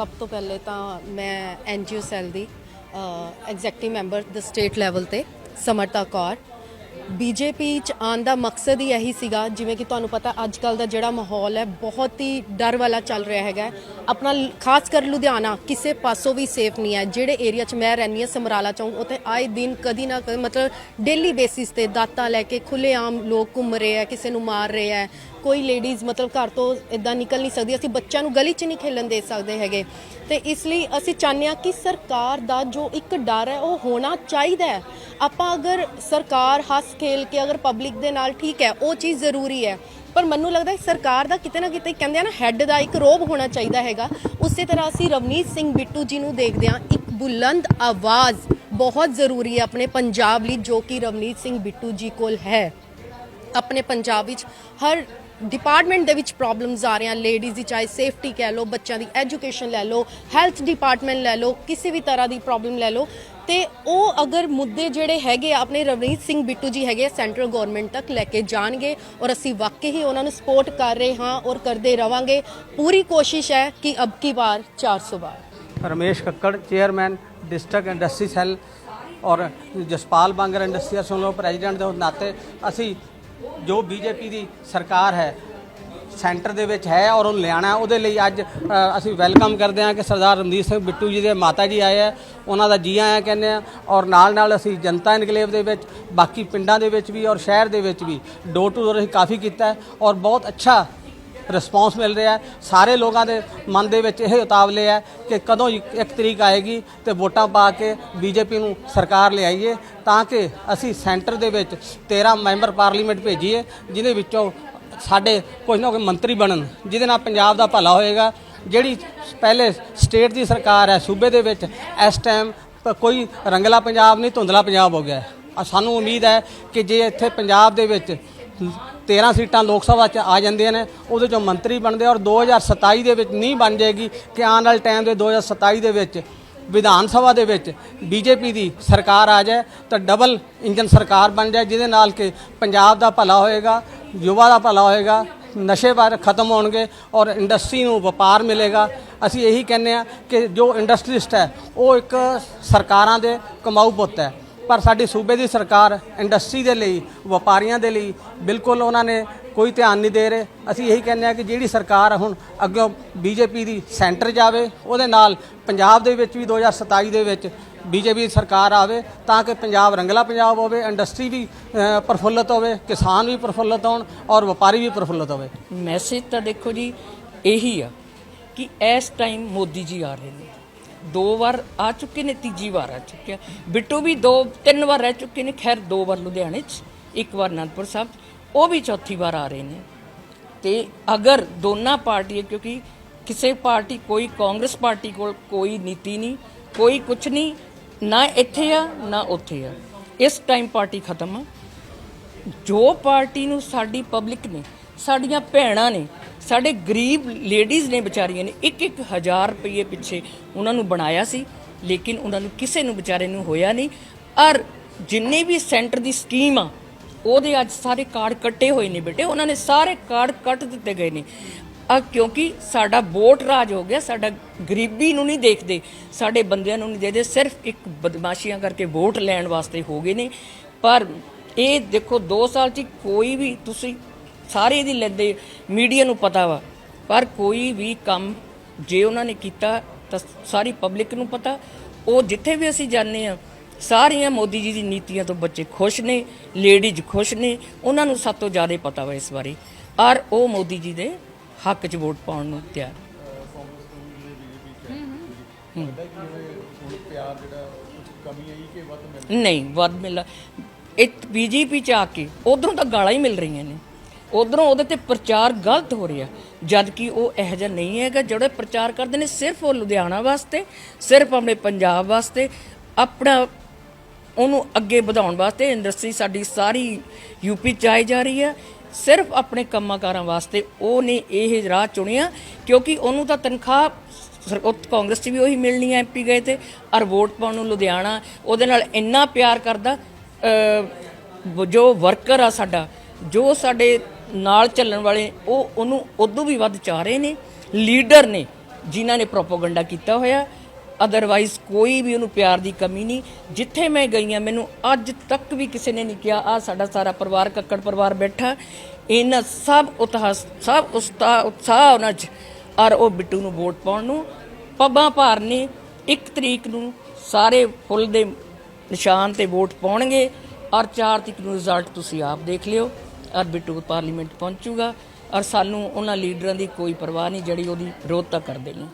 ਸਭ ਤੋਂ ਪਹਿਲੇ ਤਾਂ ਮੈਂ NGO cell the executive member the state level ਤੇ, ਸਮਰਤਾ ਕੌਰ। ਬੀਜੇਪੀ ਚ ਆਉਣ ਦਾ ਮਕਸਦ ਹੀ ਇਹੀ ਸੀਗਾ, ਜਿਵੇਂ ਕਿ ਤੁਹਾਨੂੰ ਪਤਾ ਅੱਜ ਕੱਲ ਦਾ ਜਿਹੜਾ ਮਾਹੌਲ ਹੈ, ਬਹੁਤ ਹੀ ਡਰ ਵਾਲਾ ਚੱਲ ਰਿਹਾ ਹੈਗਾ ਆਪਣਾ ਖਾਸ ਕਰ ਲੁਧਿਆਣਾ, ਕਿਸੇ ਪਾਸੋਂ ਵੀ ਸੇਫ ਨਹੀਂ ਹੈ। ਜਿਹੜੇ ਏਰੀਆ 'ਚ ਮੈਂ ਰਹਿੰਦੀ ਹਾਂ, ਸਮਰਾਲਾ ਚੌਂਕ, ਉੱਥੇ ਆਏ ਦਿਨ ਕਦੀ ਨਾ ਕਦੀ ਮਤਲਬ ਡੇਲੀ ਬੇਸਿਸ ਤੇ ਦਾਤਾ ਲੈ ਕੇ ਖੁੱਲੇਆਮ ਲੋਕ ਘੁੰਮ ਰਹੇ ਆ ਕਿਸੇ ਨੂੰ ਮਾਰ ਰਹੇ ਆ ਕੋਈ ਲੇਡੀਜ਼ ਮਤਲਬ ਘਰ ਤੋਂ ਇਦਾਂ ਨਿਕਲ ਨਹੀਂ ਸਕਦੀ। ਅਸੀਂ ਬੱਚਿਆਂ ਨੂੰ ਗਲੀ 'ਚ ਨਹੀਂ ਖੇਲਣ ਦੇ ਸਕਦੇ ਹੈਗੇ। ਤੇ ਇਸ ਲਈ ਅਸੀਂ ਚਾਹੁੰਦੇ ਹਾਂ ਕਿ ਸਰਕਾਰ ਦਾ ਜੋ ਇੱਕ ਡਰ ਹੈ, ਉਹ ਹੋਣਾ ਚਾਹੀਦਾ ਹੈ। ਆਪਾਂ ਅਗਰ ਸਰਕਾਰ ਹੱਸ ਖੇਲ ਕੇ ਅਗਰ ਪਬਲਿਕ ਦੇ ਨਾਲ ਠੀਕ ਹੈ, ਉਹ ਚੀਜ਼ ਜ਼ਰੂਰੀ ਹੈ। ਪਰ ਮੈਨੂੰ ਲੱਗਦਾ ਹੈ ਸਰਕਾਰ ਦਾ ਕਿਤੇ ਨਾ ਕਿਤੇ ਕਹਿੰਦੇ ਆ ਨਾ ਹੈੱਡ ਦਾ ਇੱਕ ਰੋਬ ਹੋਣਾ ਚਾਹੀਦਾ ਹੈਗਾ। ਉਸੇ ਤਰ੍ਹਾਂ ਅਸੀਂ ਰਵਨੀਤ ਸਿੰਘ ਬਿੱਟੂ ਜੀ ਨੂੰ ਦੇਖਦੇ ਹਾਂ, ਇੱਕ ਬੁਲੰਦ ਆਵਾਜ਼ ਬਹੁਤ ਜ਼ਰੂਰੀ ਹੈ ਆਪਣੇ ਪੰਜਾਬ ਲਈ, ਜੋ ਕਿ ਰਵਨੀਤ ਸਿੰਘ ਬਿੱਟੂ ਜੀ ਕੋਲ ਹੈ। ਆਪਣੇ ਪੰਜਾਬ ਵਿੱਚ ਹਰ ਡਿਪਾਰਟਮੈਂਟ ਦੇ ਵਿੱਚ ਪ੍ਰੋਬਲਮਸ ਆ ਰਹੀਆਂ ਲੇਡੀਜ਼ ਦੀ ਚਾਹੇ ਸੇਫਟੀ ਕਹਿ ਲਓ, ਬੱਚਿਆਂ ਦੀ ਐਜੂਕੇਸ਼ਨ ਲੈ ਲਓ ਹੈਲਥ ਡਿਪਾਰਟਮੈਂਟ ਲੈ ਲਓ, ਕਿਸੇ ਵੀ ਤਰ੍ਹਾਂ ਦੀ ਪ੍ਰੋਬਲਮ ਲੈ ਲਓ। ਤੇ ਉਹ ਅਗਰ ਮੁੱਦੇ ਜਿਹੜੇ ਹੈਗੇ ਆ, ਆਪਣੇ ਰਵਨੀਤ ਸਿੰਘ ਬਿੱਟੂ ਜੀ ਹੈਗੇ ਸੈਂਟਰਲ ਗਵਰਨਮੈਂਟ ਤੱਕ ਲੈ ਕੇ ਜਾਣਗੇ ਔਰ ਅਸੀਂ ਵਾਕਈ ਹੀ ਉਹਨਾਂ ਨੂੰ ਸਪੋਰਟ ਕਰ ਰਹੇ ਹਾਂ ਔਰ ਕਰਦੇ ਰਵਾਂਗੇ। ਪੂਰੀ ਕੋਸ਼ਿਸ਼ ਹੈ ਕਿ ਅਬ ਕੀ ਬਾਰ 400 ਵਾਰ। Ramesh Kakkar chairman district industry cell ਔਰ Jaspal Bangar industry association president ਦੇ ਨਾਤੇ ਅਸੀਂ ਜੋ ਬੀਜੇਪੀ ਦੀ ਸਰਕਾਰ ਹੈ ਸੈਂਟਰ ਦੇ ਵਿੱਚ ਹੈ ਔਰ ਉਹਨੂੰ ਲਿਆਣਾ। ਉਹਦੇ ਲਈ ਅੱਜ ਅਸੀਂ ਵੈਲਕਮ ਕਰਦੇ ਹਾਂ ਕਿ ਸਰਦਾਰ ਰਣਜੀਤ ਸਿੰਘ ਬਿੱਟੂ ਜੀ ਦੇ ਮਾਤਾ ਜੀ ਆਏ ਆ। ਉਹਨਾਂ ਦਾ ਜੀ ਆਇਆ ਕਹਿੰਦੇ ਆ। ਔਰ ਨਾਲ ਨਾਲ ਅਸੀਂ ਜਨਤਾ ਇਨਕਲੇਵ ਦੇ ਵਿੱਚ, ਬਾਕੀ ਪਿੰਡਾਂ ਦੇ ਵਿੱਚ ਵੀ ਔਰ ਸ਼ਹਿਰ ਦੇ ਵਿੱਚ ਵੀ ਡੋਰ ਟੂ ਡੋਰ ਅਸੀਂ ਕਾਫੀ ਕੀਤਾ ਔਰ ਬਹੁਤ ਅੱਛਾ ਰਿਸਪੌਂਸ ਮਿਲ ਰਿਹਾ ਸਾਰੇ ਲੋਕਾਂ ਦੇ ਮਨ ਦੇ ਵਿੱਚ ਇਹ ਉਤਾਵਲੇ ਹੈ ਕਿ ਕਦੋਂ ਇੱਕ ਇੱਕ ਤਰੀਕ ਆਏਗੀ ਤੇ ਵੋਟਾਂ ਪਾ ਕੇ ਬੀਜੇਪੀ ਨੂੰ ਸਰਕਾਰ ਲਿਆਈਏ ਤਾਂ ਕਿ ਅਸੀਂ ਸੈਂਟਰ ਦੇ ਵਿੱਚ 13 ਮੈਂਬਰ ਪਾਰਲੀਮੈਂਟ ਭੇਜੀਏ ਜਿਨ੍ਹਾਂ ਵਿੱਚੋਂ ਸਾਡੇ ਕੁਝ ਨਾ ਕੋਈ ਮੰਤਰੀ ਬਣਨ, ਜਿਹਦੇ ਨਾਲ ਪੰਜਾਬ ਦਾ ਭਲਾ ਹੋਏਗਾ। ਜਿਹੜੀ ਪਹਿਲੇ ਸਟੇਟ ਦੀ ਸਰਕਾਰ ਹੈ, ਸੂਬੇ ਦੇ ਵਿੱਚ, ਇਸ ਟਾਈਮ ਕੋਈ ਰੰਗਲਾ ਪੰਜਾਬ ਨਹੀਂ, ਧੁੰਦਲਾ ਪੰਜਾਬ ਹੋ ਗਿਆ ਆ ਸਾਨੂੰ ਉਮੀਦ ਹੈ ਕਿ ਜੇ ਇੱਥੇ ਪੰਜਾਬ ਦੇ ਵਿੱਚ 13 ਸੀਟਾਂ ਲੋਕ ਸਭਾ 'ਚ ਆ ਜਾਂਦੀਆਂ ਨੇ, ਉਹਦੇ ਚੋਂ ਮੰਤਰੀ ਬਣਦੇ ਆ ਔਰ 2027 ਦੇ ਵਿੱਚ ਨਹੀਂ ਬਣ ਜਾਏਗੀ ਕਿ ਆਉਣ ਵਾਲੇ ਟਾਈਮ ਦੇ 2027 ਦੇ ਵਿੱਚ ਵਿਧਾਨ ਸਭਾ ਦੇ ਵਿੱਚ ਬੀਜੇਪੀ ਦੀ ਸਰਕਾਰ ਆ ਜਾਏ, ਤਾਂ ਡਬਲ ਇੰਜਨ ਸਰਕਾਰ ਬਣ ਜਾਏ, ਜਿਹਦੇ ਨਾਲ ਕਿ ਪੰਜਾਬ ਦਾ ਭਲਾ ਹੋਏਗਾ। ਯੁਵਾ ਦਾ ਭਲਾ ਹੋਏਗਾ, ਨਸ਼ੇ ਬਾਰ ਖਤਮ ਹੋਣਗੇ ਔਰ ਇੰਡਸਟਰੀ ਨੂੰ ਵਪਾਰ ਮਿਲੇਗਾ। ਅਸੀਂ ਇਹੀ ਕਹਿੰਦੇ ਆ ਕਿ ਜੋ ਇੰਡਸਟਰੀਸਟ ਹੈ, ਉਹ ਇੱਕ ਸਰਕਾਰਾਂ ਦੇ ਕਮਾਊ ਪੁੱਤ ਹੈ। ਪਰ ਸਾਡੀ ਸੂਬੇ ਦੀ ਸਰਕਾਰ ਇੰਡਸਟਰੀ ਦੇ ਲਈ, ਵਪਾਰੀਆਂ ਦੇ ਲਈ ਬਿਲਕੁਲ ਉਹਨਾਂ ਨੇ ਕੋਈ ਧਿਆਨ ਨਹੀਂ ਦੇ ਰਹੇ। ਅਸੀਂ ਇਹੀ ਕਹਿੰਦੇ ਆ ਕਿ ਜਿਹੜੀ ਸਰਕਾਰ ਹੁਣ ਅੱਗੇ ਬੀਜੇਪੀ ਦੀ ਸੈਂਟਰ ਜਾਵੇ ਉਹਦੇ ਨਾਲ ਪੰਜਾਬ ਦੇ ਵਿੱਚ ਵੀ 2027 ਦੇ ਵਿੱਚ ਬੀਜੇਪੀ ਦੀ ਸਰਕਾਰ ਆਵੇ ਤਾਂ ਕਿ ਪੰਜਾਬ ਰੰਗਲਾ ਪੰਜਾਬ ਹੋਵੇ ਇੰਡਸਟਰੀ ਵੀ ਅ, ਪ੍ਰਫੁੱਲਤ ਹੋਵੇ ਕਿਸਾਨ ਵੀ ਪ੍ਰਫੁੱਲਤ ਹੋਣ ਔਰ ਵਪਾਰੀ ਵੀ ਪ੍ਰਫੁੱਲਤ ਹੋਵੇ। ਮੈਸੇਜ ਤਾਂ ਦੇਖੋ ਜੀ ਇਹੀ ਆ ਕਿ ਇਸ ਟਾਈਮ ਮੋਦੀ ਜੀ ਆ ਰਹੇ ਨੇ। ਦੋ ਵਾਰ ਆ ਚੁੱਕੇ ਨੇ ਤੀਜੀ ਵਾਰ ਆ ਚੁੱਕੇ ਆ। ਬਿੱਟੂ ਵੀ ਦੋ ਤਿੰਨ ਵਾਰ ਰਹਿ ਚੁੱਕੇ ਨੇ ਖੈਰ ਦੋ ਵਾਰ ਲੁਧਿਆਣੇ 'ਚ ਇੱਕ ਵਾਰ ਅਨੰਦਪੁਰ ਸਾਹਿਬ ਉਹ ਵੀ ਚੌਥੀ ਵਾਰ ਆ ਰਹੇ ਨੇ। ਤੇ ਅਗਰ ਦੋਨਾਂ ਪਾਰਟੀਆਂ ਕਿਉਂਕਿ ਕਿਸੇ ਪਾਰਟੀ ਕੋਈ ਕਾਂਗਰਸ ਪਾਰਟੀ ਕੋਲ ਕੋਈ ਨੀਤੀ ਨਹੀਂ ਕੋਈ ਕੁਝ ਨਹੀਂ ਨਾ ਇੱਥੇ ਆ, ਨਾ ਉੱਥੇ ਆ। ਇਸ ਟਾਈਮ ਪਾਰਟੀ ਖਤਮ ਆ। ਜੋ ਪਾਰਟੀ ਨੂੰ ਸਾਡੀ ਪਬਲਿਕ ਨੇ, ਸਾਡੀਆਂ ਭੈਣਾਂ ਨੇ, ਸਾਡੇ ਗਰੀਬ ਲੇਡੀਜ਼ ਨੇ ਵਿਚਾਰੀਆਂ ਨੇ ਇੱਕ ਇੱਕ ਹਜ਼ਾਰ ਰੁਪਏ ਪਿੱਛੇ ਉਹਨਾਂ ਨੂੰ ਬਣਾਇਆ ਸੀ, ਲੇਕਿਨ ਉਹਨਾਂ ਨੂੰ ਕਿਸੇ ਨੂੰ ਵਿਚਾਰੇ ਨੂੰ ਹੋਇਆ ਨਹੀਂ। ਔਰ ਜਿੰਨੇ ਵੀ ਸੈਂਟਰ ਦੀ ਸਕੀਮ ਆ, ਉਹਦੇ ਅੱਜ ਸਾਰੇ ਕਾਰਡ ਕੱਟੇ ਹੋਏ ਨੇ ਬੇਟੇ। ਉਹਨਾਂ ਨੇ ਸਾਰੇ ਕਾਰਡ ਕੱਟ ਦਿੱਤੇ ਗਏ ਨੇ। ਆ ਕਿਉਂਕਿ ਸਾਡਾ ਵੋਟ ਰਾਜ ਹੋ ਗਿਆ, ਸਾਡਾ ਗਰੀਬੀ ਨੂੰ ਨਹੀਂ ਦੇਖਦੇ, ਸਾਡੇ ਬੰਦਿਆਂ ਨੂੰ ਨਹੀਂ ਦੇਖਦੇ, ਸਿਰਫ ਇੱਕ ਬਦਮਾਸ਼ੀਆਂ ਕਰਕੇ ਵੋਟ ਲੈਣ ਵਾਸਤੇ ਹੋ ਗਏ ਨੇ। ਪਰ ਇਹ ਦੇਖੋ 2 ਸਾਲ ਚ ਕੋਈ ਵੀ ਤੁਸੀਂ ਸਾਰੇ ਦੀ ਲੈਂਦੇ, ਮੀਡੀਆ ਨੂੰ ਪਤਾ ਵਾ। ਪਰ ਕੋਈ ਵੀ ਕੰਮ ਜੇ ਉਹਨਾਂ ਨੇ ਕੀਤਾ, ਤਾਂ ਸਾਰੀ ਪਬਲਿਕ ਨੂੰ ਪਤਾ। ਉਹ ਜਿੱਥੇ ਵੀ ਅਸੀਂ ਜਾਂਦੇ ਆ ਸਾਰੀਆਂ ਮੋਦੀ ਜੀ ਦੀ ਨੀਤੀਆਂ ਤੋਂ ਬੱਚੇ ਖੁਸ਼ ਨੇ, ਲੇਡੀਜ਼ ਖੁਸ਼ ਨੇ, ਉਹਨਾਂ ਨੂੰ ਸਭ ਤੋਂ ਜ਼ਿਆਦਾ ਪਤਾ ਵਾ ਇਸ ਬਾਰੇ। ਔਰ ਉਹ ਮੋਦੀ ਜੀ ਦੇ ਹੱਕ 'ਚ ਵੋਟ ਪਾਉਣ ਨੂੰ ਤਿਆਰ। ਨਹੀਂ ਵੱਧ ਮਿਲਾ ਇਹ ਬੀਜੇਪੀ ਚ ਆ ਕੇ ਉਧਰੋਂ ਤਾਂ ਗਾਲਾਂ ਹੀ ਮਿਲ ਰਹੀਆਂ ਨੇ। ਉਧਰੋਂ ਉਹਦੇ ਤੇ ਪ੍ਰਚਾਰ ਗਲਤ ਹੋ ਰਿਹਾ। ਜਦ ਕਿ ਉਹ ਇਹੋ ਜਿਹਾ ਨਹੀਂ ਹੈਗਾ ਜਿਹੜੇ ਪ੍ਰਚਾਰ ਕਰਦੇ ਨੇ ਸਿਰਫ ਉਹ ਲੁਧਿਆਣਾ ਵਾਸਤੇ ਸਿਰਫ ਆਪਣੇ ਪੰਜਾਬ ਵਾਸਤੇ ਆਪਣਾ ਉਹਨੂੰ ਅੱਗੇ ਵਧਾਉਣ ਵਾਸਤੇ ਇੰਡਸਟਰੀ ਸਾਡੀ ਸਾਰੀ ਯੂਪੀ ਚ ਆਈ ਜਾ ਰਹੀ ਹੈ। ਸਿਰਫ ਆਪਣੇ ਕੰਮਾਂਕਾਰਾਂ ਵਾਸਤੇ ਉਹਨੇ ਇਹ ਰਾਹ ਚੁਣਿਆ, ਕਿਉਂਕਿ ਉਹਨੂੰ ਤਾਂ ਤਨਖਾਹ ਕਾਂਗਰਸ 'ਚ ਵੀ ਉਹੀ ਮਿਲਣੀ ਹੈ ਐਮਪੀ ਗਏ ਤੇ, ਔਰ ਵੋਟ ਪਾਉਣ ਨੂੰ ਲੁਧਿਆਣਾ, ਉਹਦੇ ਨਾਲ ਇੰਨਾ ਪਿਆਰ ਕਰਦਾ ਜੋ ਵਰਕਰ ਆ ਸਾਡਾ, ਜੋ ਸਾਡੇ ਨਾਲ ਚੱਲਣ ਵਾਲੇ, ਉਹ ਉਹਨੂੰ ਉਦੋਂ ਵੀ ਵੱਧ ਚਾਹ ਰਹੇ ਨੇ, ਲੀਡਰ ਨੇ, ਜਿਨ੍ਹਾਂ ਨੇ ਪ੍ਰੋਪਾਗੈਂਡਾ ਕੀਤਾ ਹੋਇਆ ਅਦਰਵਾਈਜ਼ ਕੋਈ ਵੀ ਉਹਨੂੰ ਪਿਆਰ ਦੀ ਕਮੀ ਨਹੀਂ। ਜਿੱਥੇ ਮੈਂ ਗਈ ਹਾਂ, ਮੈਨੂੰ ਅੱਜ ਤੱਕ ਵੀ ਕਿਸੇ ਨੇ ਨਹੀਂ ਕਿਹਾ ਆ ਸਾਡਾ ਸਾਰਾ ਪਰਿਵਾਰ, ਕੱਕੜ ਪਰਿਵਾਰ ਬੈਠਾ ਇਹਨਾਂ ਸਭ ਉਤਹਾਸ ਸਭ ਉਸਤਾ ਉਤਸ਼ਾਹ ਉਹਨਾਂ 'ਚ ਔਰ ਉਹ ਬਿੱਟੂ ਨੂੰ ਵੋਟ ਪਾਉਣ ਨੂੰ। ਪੱਬਾਂ ਭਾਰ ਨੇ ਇੱਕ ਤਰੀਕ ਨੂੰ ਸਾਰੇ ਫੁੱਲ ਦੇ ਨਿਸ਼ਾਨ ਤੇ ਵੋਟ ਪਾਉਣਗੇ। ਔਰ 4 ਤਰੀਕ ਨੂੰ ਰਿਜ਼ਲਟ ਤੁਸੀਂ ਆਪ ਦੇਖ ਲਿਓ। ਔਰ ਬਿੱਟੂ ਪਾਰਲੀਮੈਂਟ ਪਹੁੰਚੂਗਾ। ਔਰ ਸਾਨੂੰ ਉਹਨਾਂ ਲੀਡਰਾਂ ਦੀ ਕੋਈ ਪਰਵਾਹ ਨਹੀਂ ਜਿਹੜੀ ਉਹਦੀ ਵਿਰੋਧਤਾ ਕਰਦੇ ਨੇ।